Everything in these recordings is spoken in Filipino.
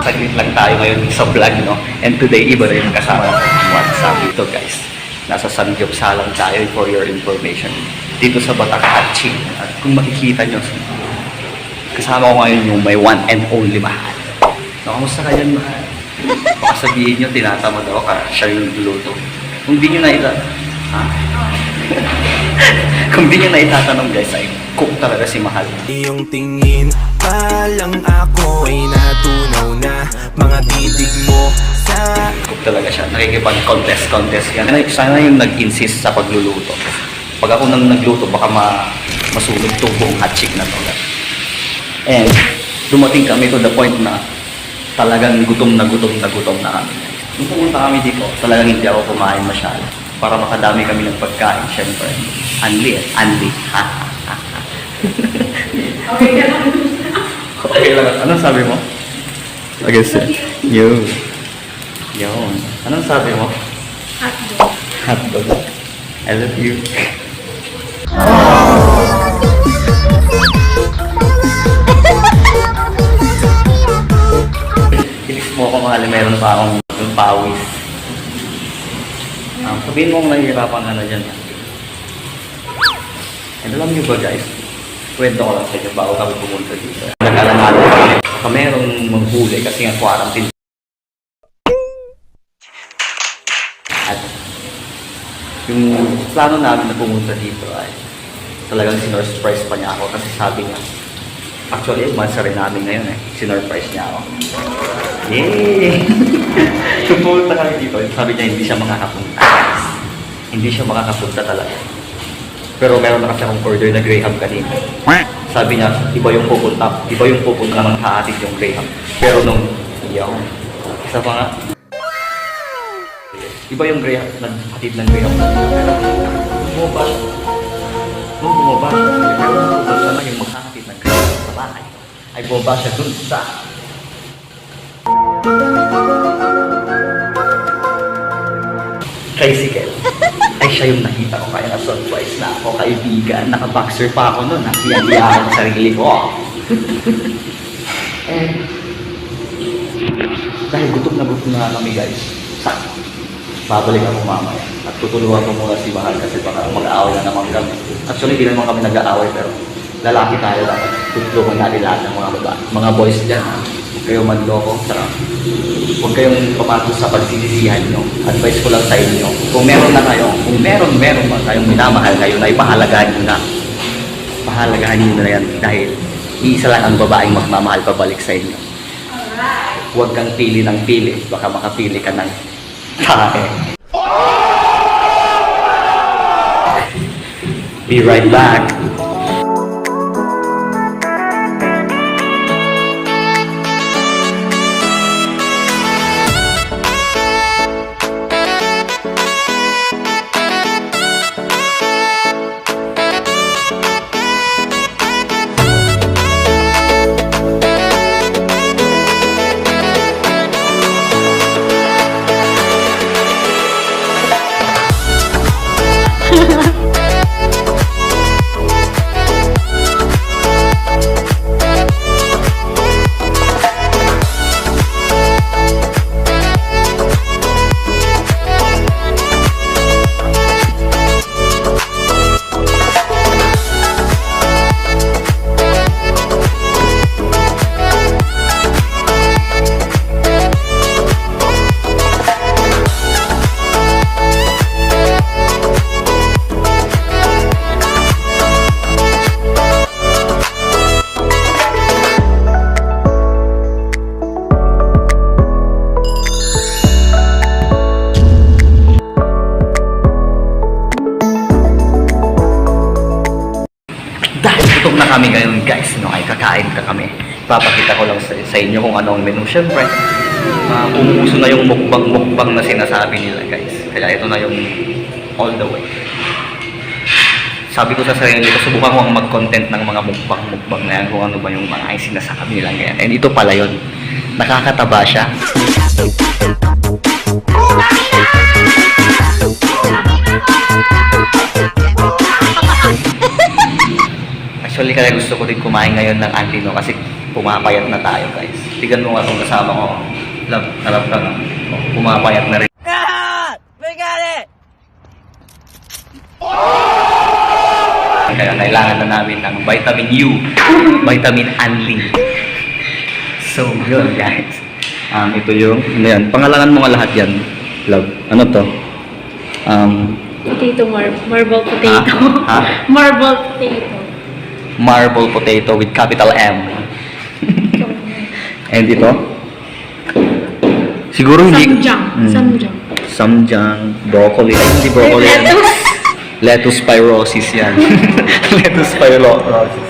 Saglit lang tayo ngayon sa vlog, no? And today, iba na yung kasama ng WhatsApp dito, guys. Nasa Samgyupsalang tayo for your information. Dito sa Batakatchi. At kung makikita nyo, kasama ko ngayon yung may one and only mahal. No, kamusta ka dyan, mahal? Baka sabihin nyo, tinatamad ako ka, siya yung luluto. Kung di nyo na ita... Ha? Kung di nyo na itatanong, guys, ay cook talaga si mahal. Iyong tingin pa lang ako ay natunaw na Mga titig mo sa Cook talaga siya. Nakikipag-contest, contest yan. Sana- Sana yung nag-insist sa pagluluto. Pag ako nang nagluto, baka ma masunog to buong hot chick na to. And dumating kami to the point na talagang gutom na gutom na gutom na kami. Nung pumunta kami dito, talagang hindi ako kumain masyado. Para makadami kami ng pagkain, syempre. Anli, eh. anli. Ha, ha, ha, ha. okay lang. Anong sabi mo? Okay, sir. Yun. Yun. Anong sabi mo? Hotdog. Hotdog. I love you. Ilis mo ako mahal, meron pa akong pawis. Um, sabihin mo kung nahihirapan ka na dyan. And alam niyo ba guys, kwento ko lang sa inyo bago kami pumunta dito. Baka merong manghuli kasi nga quarantine. At yung plano namin na pumunta dito ay talagang sinurprise pa niya ako kasi sabi niya, actually, umansa rin namin ngayon eh. Sinurprise niya ako. Yay! pumunta kami dito, sabi niya hindi siya makakapunta. Hindi siya makakapunta talaga. Pero meron na kasi akong order na Graham kanina. Sabi niya, iba yung pupunta, iba yung pupunta ng haatid yung Graham. Pero nung, yaw, isa pa nga, Iba yung Graham, naghatid ng Graham. Pero bumaba siya. Nung bumaba siya, pero bumaba siya na yung maghahatid ng Graham sa bahay. Ay bumaba siya dun sa... Tricycle. Ay siya yung nakita ko kaya na-surprise na ako, kaibigan. Naka-boxer pa ako nun. Nakiyakiya ako sa sarili ko. And dahil gutom na gutom na kami guys. Sakto babalik ako mamaya. At tutulungan ko muna si Mahal kasi baka mag-aaway na naman kami. Actually, hindi naman kami nag-aaway pero lalaki tayo dapat. Tutulungan natin lahat ng mga. Mga boys dyan, ha? Kayong manloko. Saka, huwag kayong pamatos sa pagsisisihan nyo. Advice ko lang sa inyo. Kung meron na kayo, kung meron, meron man kayong minamahal kayo na ipahalagahan nyo na. Pahalagahan nyo na yan dahil iisa lang ang babaeng magmamahal pabalik sa inyo. Huwag kang pili ng pili. Baka makapili ka ng tae. Be right back. Papakita ko lang sa, sa inyo kung ano ang menu. Siyempre, uh, umuuso na yung mukbang-mukbang na sinasabi nila guys. Kaya ito na yung all the way. Sabi ko sa sarili ko, subukan ko ang mag-content ng mga mukbang-mukbang na yan kung ano ba yung mga ay sinasabi nila ngayon. And ito pala yun. Nakakataba siya. Actually, kaya gusto ko rin kumain ngayon ng Andino kasi pumapayat na tayo guys. Tignan mo nga itong kasama ko. Love, harap ka na. Oh, Pumapayat na rin. Kaya kailangan na namin ng vitamin U, vitamin Anli. So, yun guys. Um, ito yung, ano yan, pangalanan mo nga lahat yan. Love. Ano to? Um, Potato mar marble potato. Ha? Ha? marble potato. Marble potato with capital M. And ito? Siguro hindi... Samjang. Mm. Samjang. Samjang, broccoli. Ay, hindi broccoli yan. Lettuce pyrosis yan. Lettuce pyrosis.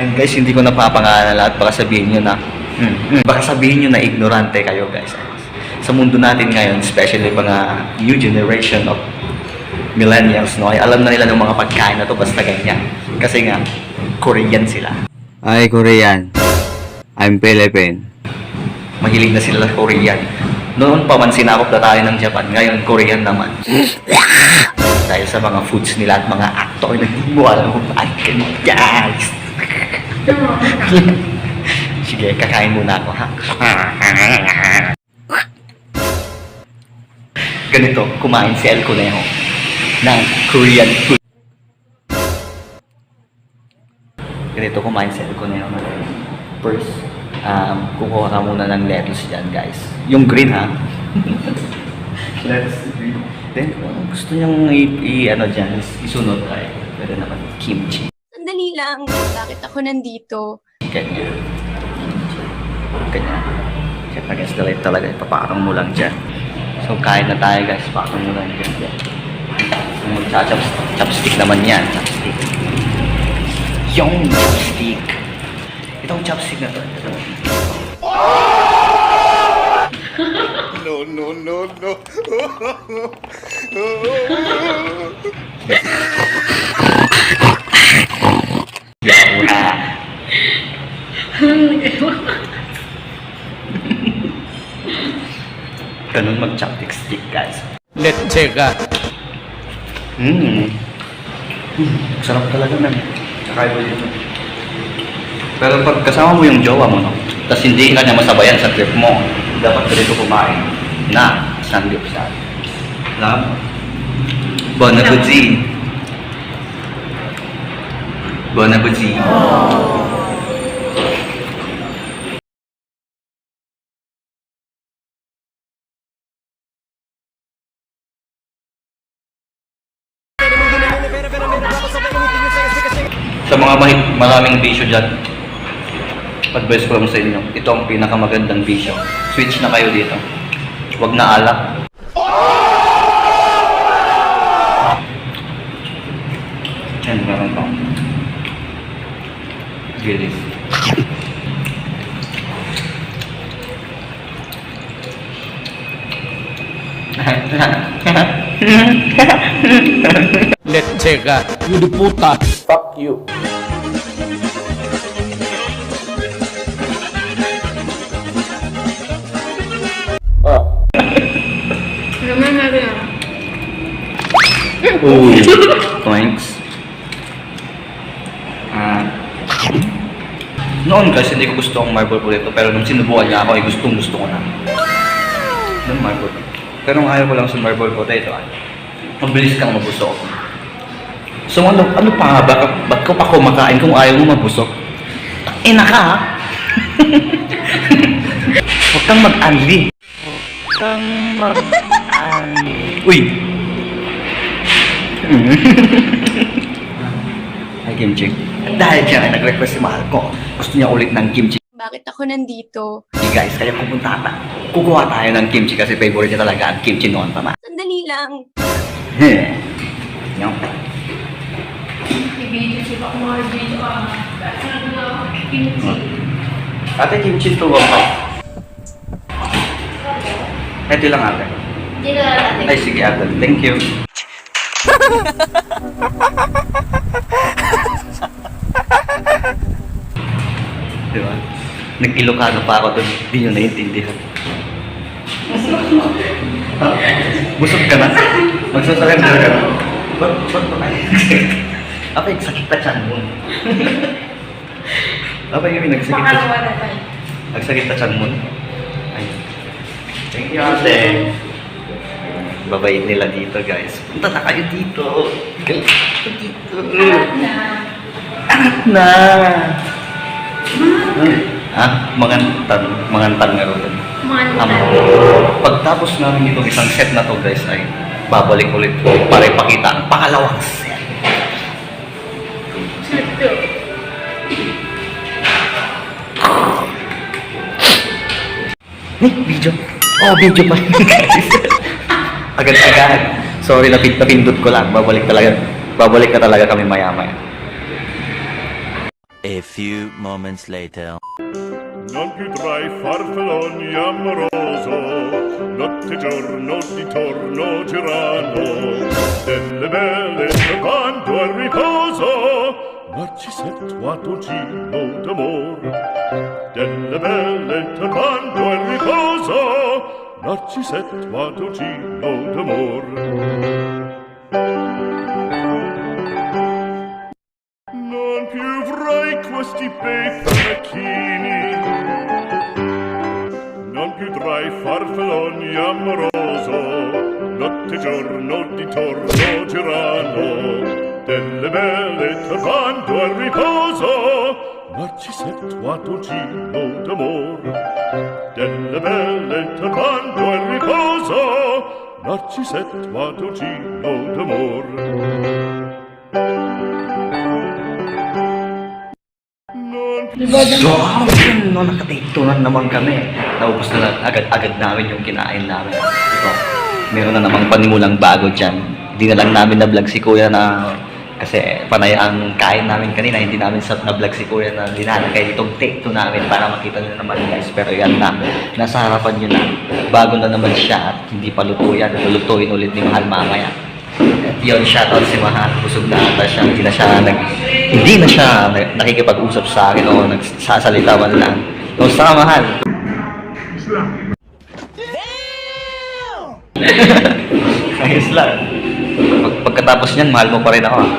And guys, hindi ko napapangalan lahat. Baka sabihin nyo na, mm, mm, baka sabihin nyo na ignorante kayo guys. Sa mundo natin ngayon, especially mga new generation of millennials, no, ay alam na nila ng mga pagkain na to basta ganyan. Kasi nga, Korean sila. Ay, Korean. I'm Philippine. Mahilig na sila sa Korean. Noon pa man sinakop na tayo ng Japan, ngayon Korean naman. Dahil sa mga foods nila at mga actor na hindi mo alam kung bakit guys. Sige, kakain muna ako ha. Ganito, kumain si El Conejo ng Korean food. Ganito, si El Conejo ng First, um, kukuha ka muna ng lettuce dyan, guys. Yung green, ha? lettuce green. Then, kung gusto niyang i- i- ano dyan, is- isunod ay pwede naman kimchi. Sandali lang. Bakit ako nandito? Ganyan. Ganyan. Siyempre, guys, dali talaga. Ipapakatong mo lang dyan. So, kain na tayo, guys. Pakatong mo lang dyan. Kung magcha-chopstick naman yan. Chopstick. Yung chopstick. Itong chopstick na to. Ito. Yawa. Ganun mag-chopstick stick, guys. Letchega. Mmm. Sarap talaga man. Tsaka iba dito. Pero pag kasama mo yung jowa mo, no? Tapos hindi ka niya masabayan sa trip mo, dapat ka dito kumain na sangyup sa Alam? Bon appetit. Bon appetit. Sa maraming bisyo dyan, advice ko lang sa inyo, ito ang pinakamagandang bisyo. Switch na kayo dito. Huwag na alak. Yan, meron pa. Gilis. Letchega. You the puta. Fuck you. Ooh, thanks. Ah. noon kasi hindi ko gusto ang marble potato pero nung sinubukan niya ako ay gustong gusto ko na. Ng marble. Pero ang ayaw ko lang sa marble potato ay mabilis kang mabusok. So ano, ano pa nga ba? Ba't ko pa kumakain kung ayaw mo mabusok? Ina ka ha? Huwag kang mag-anli. Huwag kang mag-anli. Uy! Ay, kimchi. At dahil dyan ay nag-request si Mahal ko. Gusto niya ulit ng kimchi. Bakit ako nandito? Hey guys, kaya pupunta ta. Kukuha tayo ng kimchi kasi favorite niya talaga ang kimchi noon pa ma. Sandali lang. Na kimchi. Ate, kimchi to ba? Ito lang ate. Na. Ay, sige ate. Thank you. Di ba? Nag-Ilocano pa ako doon. Hindi nyo naiintindihan. Busog ka na? Magsasurrender ka na? Ba't ba't ba kayo? Okay, sakit na tiyan mo. Abay yun, nagsakit na, Pangalawa na tayo. nagsakit na chan mo. Ay. Thank you, ate. Babait nila dito, guys. Punta na kayo dito. Galit dito, na. Anak na! Ah, mangantan, mangantan nga rin. Um, pagtapos namin itong isang set na to guys ay babalik ulit para ipakita ang pangalawang set. Nick, video. Oh, video pa. Agad-agad. Sorry, napin napindot ko lang. Babalik talaga. Babalik na talaga kami maya-maya. A few moments later. Non più tra i farfalloni amoroso, notte giorno di torno girano, delle belle trovando al riposo, narcisetto gino d'amor. Delle belle trovando al riposo, narcisetto gino d'amor. Non più avrai questi bei farfallini Non più tra i farfalloni amoroso. Notte e giorno di torno girano. Delle belle turbando al riposo Narcisetto Adolgino d'amor Delle belle turbando al riposo Narcisetto Adolgino d'amor Non più So, yun, no, nakatake two na naman kami. Naubos na agad-agad namin yung kinain namin. Ito, meron na namang panimulang bago dyan. Hindi na lang namin na-vlog si Kuya na kasi panay ang kain namin kanina, hindi namin sa na-vlog si Kuya na linalagay itong take two namin para makita nyo naman guys. Pero yan na, nasa harapan nyo na. Bago na naman siya at hindi pa luto yan. Lulutuin ulit ni Mahal mamaya. Yun, shoutout si Mahal. Busog na ata siya. Hindi na siya, nag, hindi na siya nakikipag-usap sa akin o nagsasalita man lang. Kumusta ka, Mahal? Ayos lang. Pag, pagkatapos niyan, mahal mo pa rin ako. ah.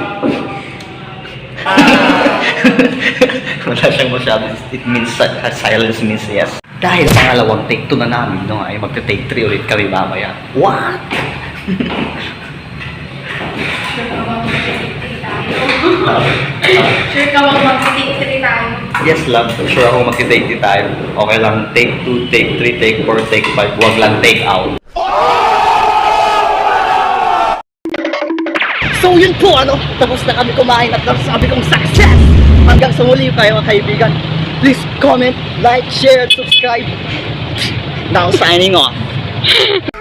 Wala siyang masyado. It means, si- silence means yes. Dahil pangalawang take 2 na namin, no, ay magte-take 3 ulit kami mamaya. What? Sure ka wag mag-take tayo. Yes lang, sure ako magti-take 3 tayo. Okay lang, take 2, take 3, take 4, take 5. Huwag lang take out. So yun po ano, tapos na kami kumain at sabi kong success! Hanggang sa muli kayo mga kaibigan. Please comment, like, share, subscribe. Now signing off.